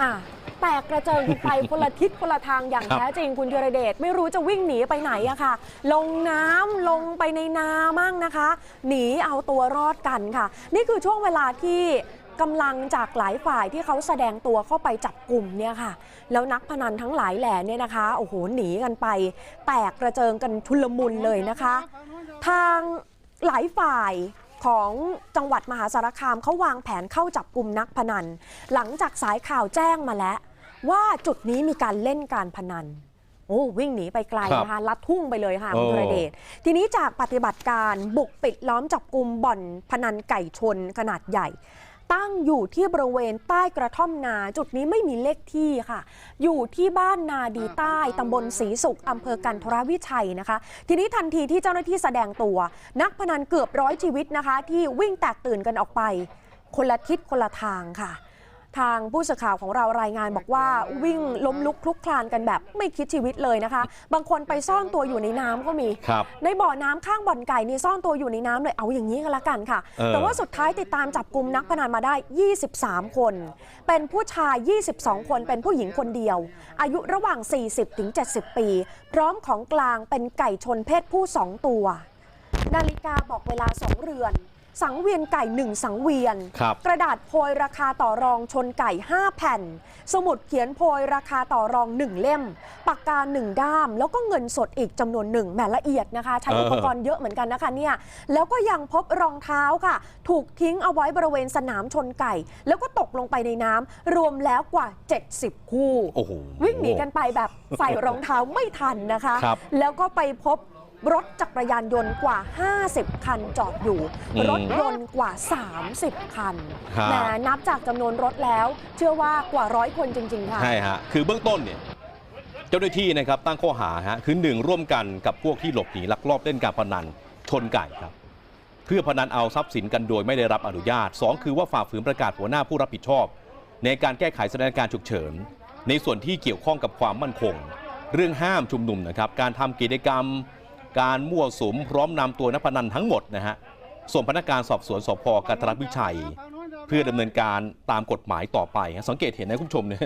อะแตกกระเจิงไปคนละทิศคนละทางอย่างแท้จริงคุณเทรเดชไม่รู้จะวิ่งหนีไปไหนอะค่ะ ลงน้ำลงไปในนามั่งนะคะ หนีเอาตัวรอดกันค่ะ นี่คือช่วงเวลาที่กำลังจากหลายฝ่ายที่เขาแสดงตัวเข้าไปจับกลุ่มเนี่ยค่ะ แล้วนักพนันทั้งหลายแหล่เนี่ยนะคะโอ้โหหนีกันไป แตกกระเจิงกันทุลมุนเลยนะคะ ทาง หลายฝ่ายของจังหวัดมหาสารคามเขาวางแผนเข้าจับกลุ่มนักพนัน หลังจากสายข่าวแจ้งมาแล้ว ว่าจุดนี้มีการเล่นการพนันโอ้วิ่งหนีไปไกลครับนะคะลัดทุ่งไปเลยค่ะคุณโอ้ธีรเดชทีนี้จากปฏิบัติการบุกปิดล้อมจับกลุ่มบ่อนพนันไก่ชนขนาดใหญ่ ตั้งอยู่ที่บริเวณใต้กระท่อมนาจุดนี้ไม่มีเลขที่ค่ะ อยู่ที่บ้านนาดีใต้ตำบลศรีสุขอำเภอกันทรวิชัยนะคะ ทีนี้ทันทีที่เจ้าหน้าที่แสดงตัว นักพนันเกือบร้อยชีวิตนะคะ ที่วิ่งแตกตื่นกันออกไป คนละทิศคนละทางค่ะ ทางผู้สื่อข่าวของเรารายงานบอกว่าวิ่งล้มลุกคลุกคลานกันแบบไม่คิดชีวิตเลยนะคะ บางคนไปซ่อนตัวอยู่ในน้ำก็มี ครับ ในบ่อน้ำข้างบ่อนไก่นี่ซ่อนตัวอยู่ในน้ำเลยเอาอย่างนี้ก็แล้วกันค่ะ เออ แต่ว่าสุดท้ายติดตามจับกลุ่มนักพนันมาได้ 23 คน เป็นผู้ชาย 22 คนเป็นผู้หญิงคนเดียว อายุระหว่าง 40 ถึง 70 ปี พร้อมของกลางเป็นไก่ชนเพศผู้ 2 ตัว นาฬิกาบอกเวลา 2 เรือน สังเวียนไก่ 1 สังเวียนครับกระดาษโพยราคาต่อรองชนไก่ 5 แผ่น สมุดเขียนโพยราคาต่อรอง 1 เล่ม ปากกา 1 ด้าม แล้วก็เงินสดอีกจำนวนหนึ่งแหมละเอียดนะคะ ใช้เอออุปกรณ์เยอะเหมือนกันนะคะเนี่ยแล้วก็ยังพบรองเท้าค่ะ ถูกทิ้งเอาไว้บริเวณสนามชนไก่ แล้วก็ตกลงไปในน้ำรวมแล้วกว่า 70 คู่โอ้โหวิ่งหนีกันไปแบบใส่รองเท้าไม่ทันนะคะครับแล้วก็ไปพบ รถจักรยานยนต์กว่า 50 คันจอดอยู่ อืมรถยนต์กว่า 30 คันครับ แหมนับจากจำนวนรถแล้ว เชื่อว่ากว่าร้อยคนจริง ๆ ค่ะ ใช่ฮะ คือเบื้องต้นเนี่ยเจ้าหน้าที่นะครับตั้งข้อหาฮะคือหนึ่งร่วมกันกับพวกที่หลบหนีลักลอบเล่นการพนันชนไก่ครับ เพื่อพนันเอาทรัพย์สินกันโดยไม่ได้รับอนุญาต2คือว่าฝ่าฝืนประกาศหัวหน้าผู้รับผิดชอบ ในการแก้ไขสถานการณ์ฉุกเฉิน ในส่วนที่เกี่ยวข้องกับความมั่นคง เรื่องห้ามชุมนุมนะครับ การทำกิจกรรม การมั่วสุมพร้อมนำตัวนักพนันทั้งหมดนะฮะส่งพนักงานสอบสวนสพกันทรวิชัย เพื่อดำเนินการตามกฎหมายต่อไปฮะสังเกตเห็นนะคุณผู้ชมเนี่ย